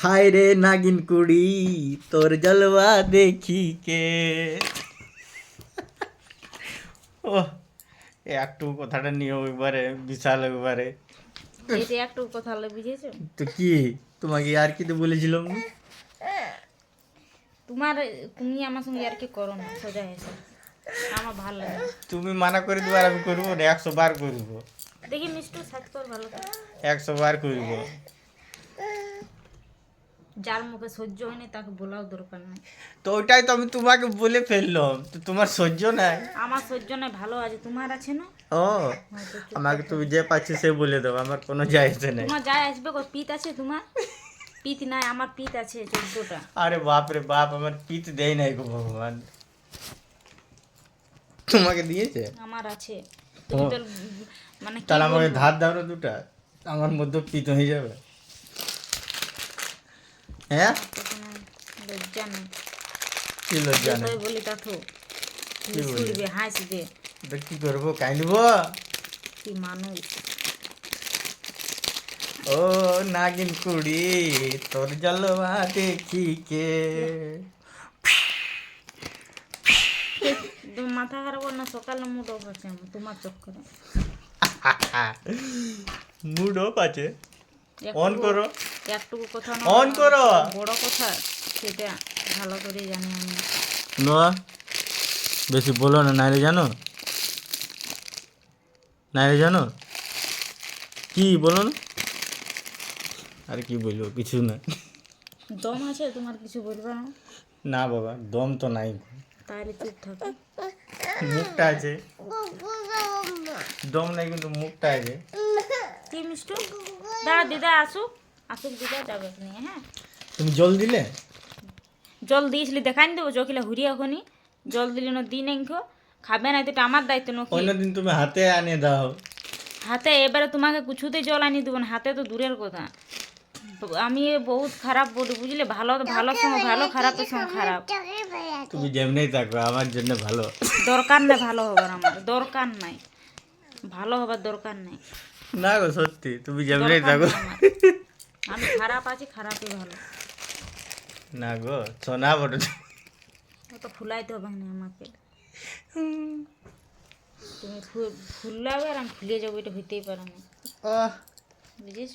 হায় রে নাগিন কুড়ি তোর জলवा দেখি কে? ও একটু কথাটা নিয়ে একবারে বিশাল একবারে। এটা একটু কথা হলে বুঝেছ? তো কি? তোমাকে আর কি তো বলেছিলাম? তোমার তুমি আমার সঙ্গে আর কি করো না সোজা হেসে আমার ভালো লাগে তুমি মানা করে দেবো আর আমি করব না একশো বার করব। দেখি মিষ্টু সাথ কর ভালো একশো বার করব। যার মুখে সহ্য হয়নি তাকে বলাও দরকার নেই। তো ওইটাই তো আমি তোমাকে বলে ফেললাম তো তোমার সহ্য নাই? আমার সহ্য নাই ভালো আছে। তোমার আছে না? ও আমাকে তুমি যে পাচ্ছি সে বলে দাও আমার কোনো যায় আসে নাই। তোমার যাই আসবে গো পিত আছে তোমার? পিত নাই আমার পিত আছে চোদ্দটা। আরে বাপ রে বাপ আমার পিত দেয় নাই গো ভগবান। তোমাকে দিয়েছে? আমার আছে। তুমি তো মানে তাহলে আমাকে ধার দাও না দুটা আমার মধ্যে পিত হয়ে যাবে। হ্যাঁ? লজ্জা নেই কি লজ্জা নেই? বলি তা তো কি বলি? হাসবে। তো কি করব কাইনব কি মানুষ। ও নাগিন কুড়ি তোর জলवा দেখি কে? মাথা খারাপ না সকালে মুড অফ আছে তোমার চক্করে মুড অফ আছে। অন করো। একটুকু কথা না অন করো। বড় কথা সেটা ভালো করে জানি আমি। নোয়া বেশি বলো না নাইরে জানো? নাইরে জানো? কি বলো না? আরে কি বলব কিছু না। দম আছে তোমার কিছু বলবে না? না বাবা দম তো নাই। তাহলে চুপ থাকো। মুখটা আছে। দম নাই কিন্তু মুখটা আছে। কি মিষ্টু? দাঁড়া দিদা আসুক। আসুক দিদা যাবে নিয়ে হ্যাঁ? তুমি জল দিলে? জল দিয়েছিলি দেখাই দেবো চোখিলে হুড়ি এখনই জল দিলি না দিন এঙ্কো খাবে না এটা আমার দায়িত্ব নাকি। অন্যদিন তুমি হাতে আনে দাও। হাতে এবারে তোমাকে কিছুতেই জল আনি দেবো না হাতে তো দূরের কথা। আমি বহুত খারাপ বলি বুঝলে? ভালো ভালো সঙ্গে ভালো খারাপের সঙ্গে খারাপ। তুমি যেমনি থাকো আমার জন্য ভালো। দরকার নেই ভালো হবার আমার দরকার নাই। ভালো হবার দরকার নেই। না গো সত্যি তুমি যেমনি থাকো। নেই। আমি খারাপ আছি খারাপই ভালো। না গো সোনা বড় তো ফুলাইতে হবে না আমাকে। তুমি ফু- ফুলাবে আর আমি ফুলিয়ে যাব এটা হইতেই পারে না। বুঝেছ?